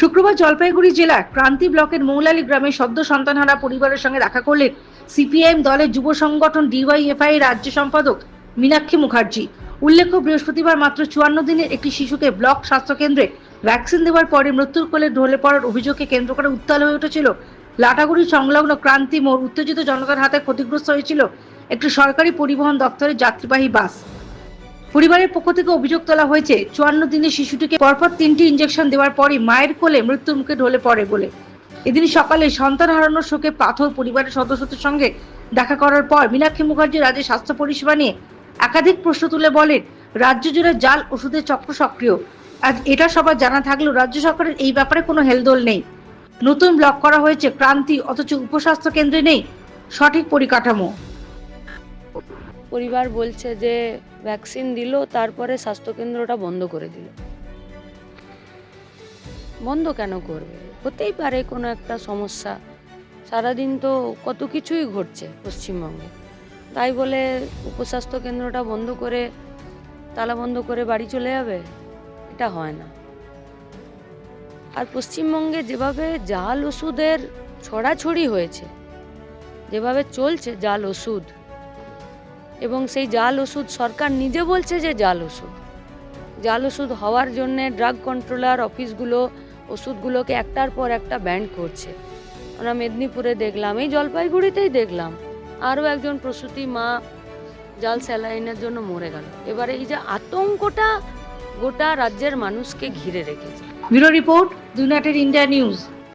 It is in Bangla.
শুক্রবার জলপাইগুড়ি জেলার ক্রান্তি ব্লকের মৌলালী গ্রামে সদ্য সন্তানহারা পরিবারের সঙ্গে দেখা করলেন সিপিআইএম দলের যুব সংগঠন ডিওয়াইএফআই রাজ্য সম্পাদক মীনাক্ষী মুখার্জি। উল্লেখ্য, বৃহস্পতিবার মাত্র চুয়ান্ন দিনের একটি শিশুকে ব্লক স্বাস্থ্যকেন্দ্রে ভ্যাকসিন দেওয়ার পরে মৃত্যুর কোলে ঢলে পড়ার অভিযোগকে কেন্দ্র করে উত্তাল হয়ে উঠেছিল লাটাগুড়ি সংলগ্ন ক্রান্তি মোড়। উত্তেজিত জনতার হাতে ক্ষতিগ্রস্ত হয়েছিল একটি সরকারি পরিবহন দপ্তরের যাত্রীবাহী বাস। পরিবারের পক্ষ থেকে অভিযোগ তোলা হয়েছে, চুয়ান্ন দিনে শিশুটিকে পরপর তিনটি ইঞ্জেকশন দেওয়ার পরই মায়ের কোলে মৃত্যুর মুখে ঢলে পড়ে বলে। এদিন সকালে সন্তান হারানোর শোকে পাথর পরিবারের সদস্যদের সঙ্গে দেখা করার পর মীনাক্ষী মুখার্জি রাজ্যের স্বাস্থ্য পরিষেবা নিয়ে একাধিক প্রশ্ন তুলে বলেন, রাজ্য জুড়ে জাল ওষুধের চক্র সক্রিয়। আজ এটা সবার জানা থাকলেও রাজ্য সরকারের এই ব্যাপারে কোনো হেলদোল নেই। নতুন ব্লক করা হয়েছে, ক্রান্তি অথচ উপস্বাস্থ্য কেন্দ্রে নেই। সঠিক পরিকাঠামো। পরিবার বলছে যে ভ্যাকসিন দিল, তারপরে স্বাস্থ্যকেন্দ্রটা বন্ধ করে দিল। বন্ধ কেন করবে? হতেই পারে কোনো একটা সমস্যা। সারাদিন তো কত কিছুই ঘটছে পশ্চিমবঙ্গে। তাই বলে উপস্বাস্থ্য কেন্দ্রটা বন্ধ করে, তালা বন্ধ করে বাড়ি চলে যাবে? এটা হয় না। আর পশ্চিমবঙ্গে যেভাবে জাল ওষুধের ছড়াছড়ি হয়েছে, যেভাবে চলছে জাল ওষুধ এবং সেই জাল ওষুধ সরকার নিজে বলছে যে জাল ওষুধ। জাল ওষুধ হওয়ার জন্যে ড্রাগ কন্ট্রোলার অফিসগুলো ওষুধগুলোকে একটার পর একটা ব্যান্ড করছে। আমরা মেদিনীপুরে দেখলাম, এই জলপাইগুড়িতেই দেখলাম। আরও একজন প্রসূতি মা জাল স্যালাইনের জন্য মরে গেল। এবারে এই যে আতঙ্কটা গোটা রাজ্যের মানুষকে ঘিরে রেখেছে। Bureau report United India news.